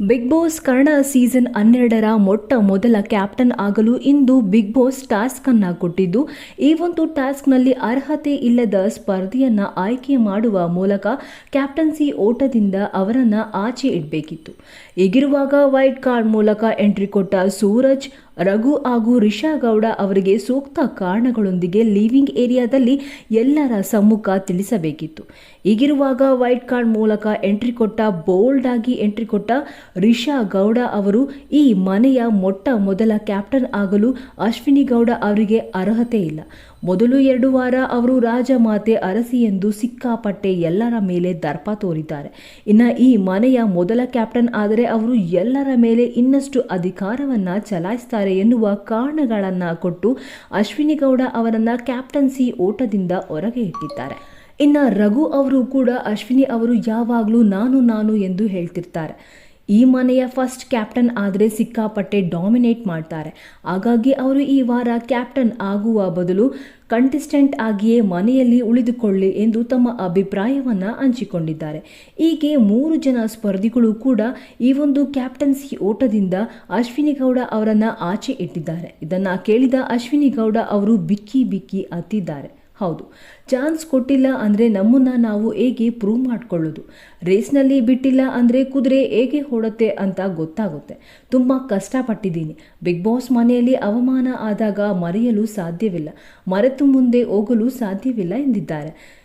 Big boss Kannada season ಹನ್ನೆರಡರ ಮೊಟ್ಟ ಮೊದಲ ಕ್ಯಾಪ್ಟನ್ ಆಗಲು ಇಂದು ಬಿಗ್ ಬಾಸ್ ಟಾಸ್ಕ್ ಅನ್ನ ಕೊಟ್ಟಿದ್ದು, ಈ ಒಂದು ಟಾಸ್ಕ್ನಲ್ಲಿ ಅರ್ಹತೆ ಇಲ್ಲದ ಸ್ಪರ್ಧಿಯನ್ನ ಆಯ್ಕೆ ಮಾಡುವ ಮೂಲಕ ಕ್ಯಾಪ್ಟನ್ಸಿ ಓಟದಿಂದ ಅವರನ್ನ ಆಚೆ ಇಡಬೇಕಿತ್ತು. ಹೀಗಿರುವಾಗ ವೈಟ್ ಕಾರ್ಡ್ ಮೂಲಕ ಎಂಟ್ರಿ ಕೊಟ್ಟ ಸೂರಜ್ ರಘು ಹಾಗೂ ರಿಷಾ ಗೌಡ ಅವರಿಗೆ ಸೂಕ್ತ ಕಾರಣಗಳೊಂದಿಗೆ ಲಿವಿಂಗ್ ಏರಿಯಾದಲ್ಲಿ ಎಲ್ಲರ ಸಮ್ಮುಖ ತಿಳಿಸಬೇಕಿತ್ತು. ಹೀಗಿರುವಾಗ ವೈಟ್ ಕಾರ್ಡ್ ಮೂಲಕ ಎಂಟ್ರಿ ಕೊಟ್ಟ, ಬೋಲ್ಡ್ ಆಗಿ ಎಂಟ್ರಿ ಕೊಟ್ಟ ರಿಷಾ ಗೌಡ ಅವರು ಈ ಮನೆಯ ಮೊಟ್ಟ ಮೊದಲ ಕ್ಯಾಪ್ಟನ್ ಆಗಲು ಅಶ್ವಿನಿ ಗೌಡ ಅವರಿಗೆ ಅರ್ಹತೆ ಇಲ್ಲ. ಮೊದಲು ಎರಡು ವಾರ ಅವರು ರಾಜಮಾತೆ ಅರಸಿ ಎಂದು ಸಿಕ್ಕಾಪಟ್ಟೆ ಎಲ್ಲರ ಮೇಲೆ ದರ್ಪ ತೋರಿದ್ದಾರೆ. ಇನ್ನು ಈ ಮನೆಯ ಮೊದಲ ಕ್ಯಾಪ್ಟನ್ ಆದರೆ ಅವರು ಎಲ್ಲರ ಮೇಲೆ ಇನ್ನಷ್ಟು ಅಧಿಕಾರವನ್ನು ಚಲಾಯಿಸ್ತಾರೆ ಎನ್ನುವ ಕಾರಣಗಳನ್ನು ಕೊಟ್ಟು ಅಶ್ವಿನಿ ಗೌಡ ಅವರನ್ನು ಕ್ಯಾಪ್ಟನ್ಸಿ ಓಟದಿಂದ ಹೊರಗೆ ಇಟ್ಟಿದ್ದಾರೆ. ಇನ್ನು ರಘು ಅವರು ಕೂಡ ಅಶ್ವಿನಿ ಅವರು ಯಾವಾಗಲೂ ನಾನು ನಾನು ಎಂದು ಹೇಳ್ತಿರ್ತಾರೆ. ಈ ಮನೆಯ ಫಸ್ಟ್ ಕ್ಯಾಪ್ಟನ್ ಆದರೆ ಸಿಕ್ಕಾಪಟ್ಟೆ ಡಾಮಿನೇಟ್ ಮಾಡ್ತಾರೆ. ಹಾಗಾಗಿ ಅವರು ಈ ವಾರ ಕ್ಯಾಪ್ಟನ್ ಆಗುವ ಬದಲು ಕಂಟೆಸ್ಟೆಂಟ್ ಆಗಿಯೇ ಮನೆಯಲ್ಲಿ ಉಳಿದುಕೊಳ್ಳಿ ಎಂದು ತಮ್ಮ ಅಭಿಪ್ರಾಯವನ್ನು ಹಂಚಿಕೊಂಡಿದ್ದಾರೆ. ಹೀಗೆ ಮೂರು ಜನ ಸ್ಪರ್ಧಿಗಳು ಕೂಡ ಈ ಒಂದು ಕ್ಯಾಪ್ಟನ್ಸಿ ಓಟದಿಂದ ಅಶ್ವಿನಿ ಗೌಡ ಅವರನ್ನು ಆಚೆ ಇಟ್ಟಿದ್ದಾರೆ. ಇದನ್ನು ಕೇಳಿದ ಅಶ್ವಿನಿ ಗೌಡ ಅವರು ಬಿಕ್ಕಿ ಬಿಕ್ಕಿ ಅತ್ತಿದ್ದಾರೆ ಹೌದು. ಚಾನ್ಸ್ ಕೊಟ್ಟಿಲ್ಲ ಅಂದರೆ ನಮ್ಮನ್ನು ನಾವು ಹೇಗೆ ಪ್ರೂವ್ ಮಾಡ್ಕೊಳ್ಳೋದು? ರೇಸ್ನಲ್ಲಿ ಬಿಟ್ಟಿಲ್ಲ ಅಂದರೆ ಕುದುರೆ ಹೇಗೆ ಓಡುತ್ತೆ ಅಂತ ಗೊತ್ತಾಗುತ್ತೆ. ತುಂಬ ಕಷ್ಟಪಟ್ಟಿದ್ದೀನಿ. ಬಿಗ್ ಬಾಸ್ ಮನೆಯಲ್ಲಿ ಅವಮಾನ ಆದಾಗ ಮರೆಯಲು ಸಾಧ್ಯವಿಲ್ಲ. ಮರೆತು ಮುಂದೆ ಹೋಗಲು ಸಾಧ್ಯವಿಲ್ಲ ಎಂದಿದ್ದಾರೆ.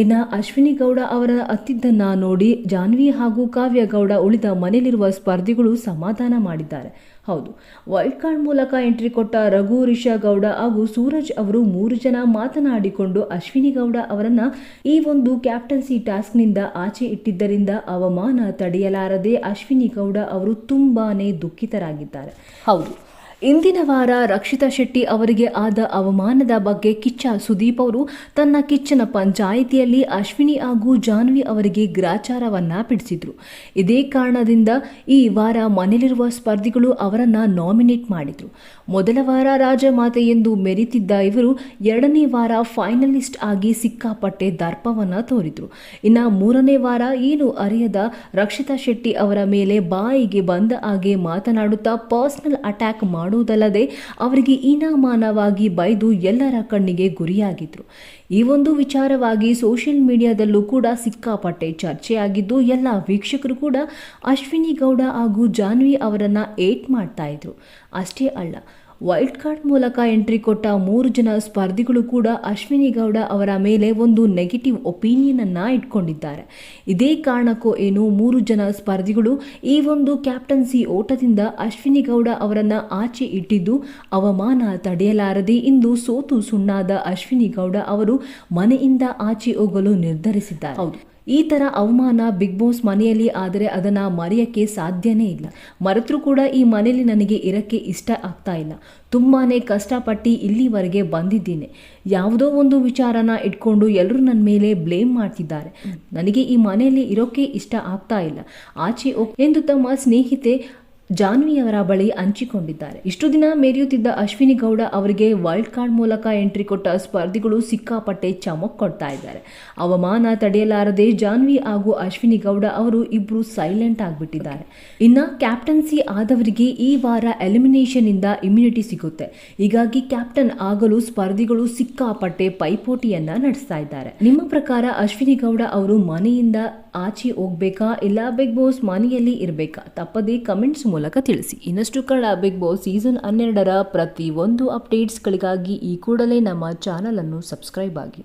ಇನ್ನು ಅಶ್ವಿನಿ ಗೌಡ ಅವರ ಅತ್ತಿದ್ದನ್ನ ನೋಡಿ ಜಾನ್ವಿ ಹಾಗೂ ಕಾವ್ಯ ಗೌಡ ಉಳಿದ ಮನೆಯಲ್ಲಿರುವ ಸ್ಪರ್ಧಿಗಳು ಸಮಾಧಾನ ಮಾಡಿದ್ದಾರೆ. ಹೌದು, ವೈಲ್ಡ್ ಕಾರ್ಡ್ ಮೂಲಕ ಎಂಟ್ರಿ ಕೊಟ್ಟ ರಘು, ರಿಷಾ ಗೌಡ ಹಾಗೂ ಸೂರಜ್ ಅವರು ಮೂರು ಜನ ಮಾತನಾಡಿಕೊಂಡು ಅಶ್ವಿನಿ ಗೌಡ ಅವರನ್ನು ಈ ಒಂದು ಕ್ಯಾಪ್ಟನ್ಸಿ ಟಾಸ್ಕ್ನಿಂದ ಆಚೆ ಇಟ್ಟಿದ್ದರಿಂದ ಅವಮಾನ ತಡೆಯಲಾರದೆ ಅಶ್ವಿನಿ ಗೌಡ ಅವರು ತುಂಬಾನೇ ದುಃಖಿತರಾಗಿದ್ದಾರೆ. ಹೌದು ಇಂದಿನ ವಾರ ರಕ್ಷಿತಾ ಶೆಟ್ಟಿ ಅವರಿಗೆ ಆದ ಅವಮಾನದ ಬಗ್ಗೆ ಕಿಚ್ಚ ಸುದೀಪ್ ಅವರು ತನ್ನ ಕಿಚ್ಚನ ಪಂಚಾಯಿತಿಯಲ್ಲಿ ಅಶ್ವಿನಿ ಹಾಗೂ ಜಾನ್ವಿ ಅವರಿಗೆ ಗ್ರಾಚಾರವನ್ನ ಬಿಡಿಸಿದ್ರು. ಇದೇ ಕಾರಣದಿಂದ ಈ ವಾರ ಮನೆಯಲ್ಲಿರುವ ಸ್ಪರ್ಧಿಗಳು ಅವರನ್ನ ನಾಮಿನೇಟ್ ಮಾಡಿದ್ರು. ಮೊದಲ ವಾರ ರಾಜಮಾತೆ ಎಂದು ಮೆರಿತಿದ್ದ ಇವರು ಎರಡನೇ ವಾರ ಫೈನಲಿಸ್ಟ್ ಆಗಿ ಸಿಕ್ಕಾಪಟ್ಟೆ ದರ್ಪವನ್ನ ತೋರಿದ್ರು. ಇನ್ನು ಮೂರನೇ ವಾರ ಏನು ಅರಿಯದ ರಕ್ಷಿತಾ ಶೆಟ್ಟಿ ಅವರ ಮೇಲೆ ಬಾಯಿಗೆ ಬಂದ ಹಾಗೆ ಮಾತನಾಡುತ್ತಾ ಪರ್ಸನಲ್ ಅಟ್ಯಾಕ್ ಮಾಡುವುದಲ್ಲದೆ ಅವರಿಗೆ ಇನಾಮಾನವಾಗಿ ಬೈದು ಎಲ್ಲರ ಕಣ್ಣಿಗೆ ಗುರಿಯಾಗಿದ್ರು. ಈ ಒಂದು ವಿಚಾರವಾಗಿ ಸೋಷಿಯಲ್ ಮೀಡಿಯಾದಲ್ಲೂ ಕೂಡ ಸಿಕ್ಕಾಪಟ್ಟೆ ಚರ್ಚೆಯಾಗಿದ್ದು, ಎಲ್ಲ ವೀಕ್ಷಕರು ಕೂಡ ಅಶ್ವಿನಿ ಗೌಡ ಹಾಗೂ ಜಾನ್ವಿ ಅವರನ್ನ ಏಟ್ ಮಾಡ್ತಾ ಇದ್ರು. ಅಷ್ಟೇ ಅಲ್ಲ ವೈಲ್ಡ್ ಕಾರ್ಡ್ ಮೂಲಕ ಎಂಟ್ರಿ ಕೊಟ್ಟ ಮೂರು ಜನ ಸ್ಪರ್ಧಿಗಳು ಕೂಡ ಅಶ್ವಿನಿ ಗೌಡ ಅವರ ಮೇಲೆ ಒಂದು ನೆಗೆಟಿವ್ ಒಪಿನಿಯನ್ ಅನ್ನ ಇಟ್ಕೊಂಡಿದ್ದಾರೆ. ಇದೇ ಕಾರಣಕ್ಕೂ ಏನು ಮೂರು ಜನ ಸ್ಪರ್ಧಿಗಳು ಈ ಒಂದು ಕ್ಯಾಪ್ಟನ್ಸಿ ಓಟದಿಂದ ಅಶ್ವಿನಿ ಗೌಡ ಅವರನ್ನ ಆಚೆ ಇಟ್ಟಿದ್ದು ಅವಮಾನ ತಡೆಯಲಾರದೆ ಇಂದು ಸೋತು ಸುಣ್ಣಾದ ಅಶ್ವಿನಿ ಗೌಡ ಅವರು ಮನೆಯಿಂದ ಆಚೆ ಹೋಗಲು ನಿರ್ಧರಿಸಿದ್ದಾರೆ. ಹೌದು ಈ ತರ ಅವಮಾನ ಬಿಗ್ ಬಾಸ್ ಮನೆಯಲ್ಲಿ ಆದರೆ ಅದನ್ನ ಮರೆಯಕ್ಕೆ ಸಾಧ್ಯನೇ ಇಲ್ಲ. ಮರೆತರೂ ಕೂಡ ಈ ಮನೆಯಲ್ಲಿ ನನಗೆ ಇರಕ್ಕೆ ಇಷ್ಟ ಆಗ್ತಾ ಇಲ್ಲ. ತುಂಬಾನೇ ಕಷ್ಟಪಟ್ಟು ಇಲ್ಲಿವರೆಗೆ ಬಂದಿದ್ದೀನಿ. ಯಾವುದೋ ಒಂದು ವಿಚಾರನ ಇಟ್ಕೊಂಡು ಎಲ್ಲರೂ ನನ್ನ ಮೇಲೆ ಬ್ಲೇಮ್ ಮಾಡ್ತಿದ್ದಾರೆ. ನನಗೆ ಈ ಮನೆಯಲ್ಲಿ ಇರೋಕ್ಕೆ ಇಷ್ಟ ಆಗ್ತಾ ಇಲ್ಲ. ಆಚೆ ಎಂದು ತಮ್ಮ ಸ್ನೇಹಿತೆ ಜಾನ್ವಿಯವರ ಬಳಿ ಹಂಚಿಕೊಂಡಿದ್ದಾರೆ. ಇಷ್ಟು ದಿನ ಮೆರೆಯುತ್ತಿದ್ದ ಅಶ್ವಿನಿ ಗೌಡ ಅವರಿಗೆ ವೈಲ್ಡ್ ಕಾರ್ಡ್ ಮೂಲಕ ಎಂಟ್ರಿ ಕೊಟ್ಟ ಸ್ಪರ್ಧಿಗಳು ಸಿಕ್ಕಾಪಟ್ಟೆ ಚಮಕ್ ಕೊಡ್ತಾ ಇದ್ದಾರೆ. ಅವಮಾನ ತಡೆಯಲಾರದೆ ಜಾನ್ವಿ ಹಾಗೂ ಅಶ್ವಿನಿ ಗೌಡ ಅವರು ಇಬ್ರು ಸೈಲೆಂಟ್ ಆಗಿಬಿಟ್ಟಿದ್ದಾರೆ. ಇನ್ನ ಕ್ಯಾಪ್ಟನ್ಸಿ ಆದವರಿಗೆ ಈ ವಾರ ಎಲಿಮಿನೇಷನ್ ಇಂದ ಇಮ್ಯುನಿಟಿ ಸಿಗುತ್ತೆ. ಹೀಗಾಗಿ ಕ್ಯಾಪ್ಟನ್ ಆಗಲು ಸ್ಪರ್ಧಿಗಳು ಸಿಕ್ಕಾಪಟ್ಟೆ ಪೈಪೋಟಿಯನ್ನ ನಡೆಸ್ತಾ ಇದ್ದಾರೆ. ನಿಮ್ಮ ಪ್ರಕಾರ ಅಶ್ವಿನಿ ಗೌಡ ಅವರು ಮನೆಯಿಂದ ಆಚೆ ಹೋಗ್ಬೇಕಾ ಇಲ್ಲ ಬಿಗ್ ಬಾಸ್ ಮನೆಯಲ್ಲಿ ಇರಬೇಕಾ ತಪ್ಪದೇ ಕಮೆಂಟ್ಸ್ ಮೂಲಕ ತಿಳಿಸಿ. ಇನ್ನಷ್ಟು ಕನ್ನಡ ಬಿಗ್ ಬಾಸ್ ಸೀಸನ್ ಹನ್ನೆರಡರ ಪ್ರತಿ ಒಂದು ಅಪ್ಡೇಟ್ಸ್ಗಳಿಗಾಗಿ ಈ ಕೂಡಲೇ ನಮ್ಮ ಚಾನಲನ್ನು ಸಬ್ಸ್ಕ್ರೈಬ್ ಆಗಿ.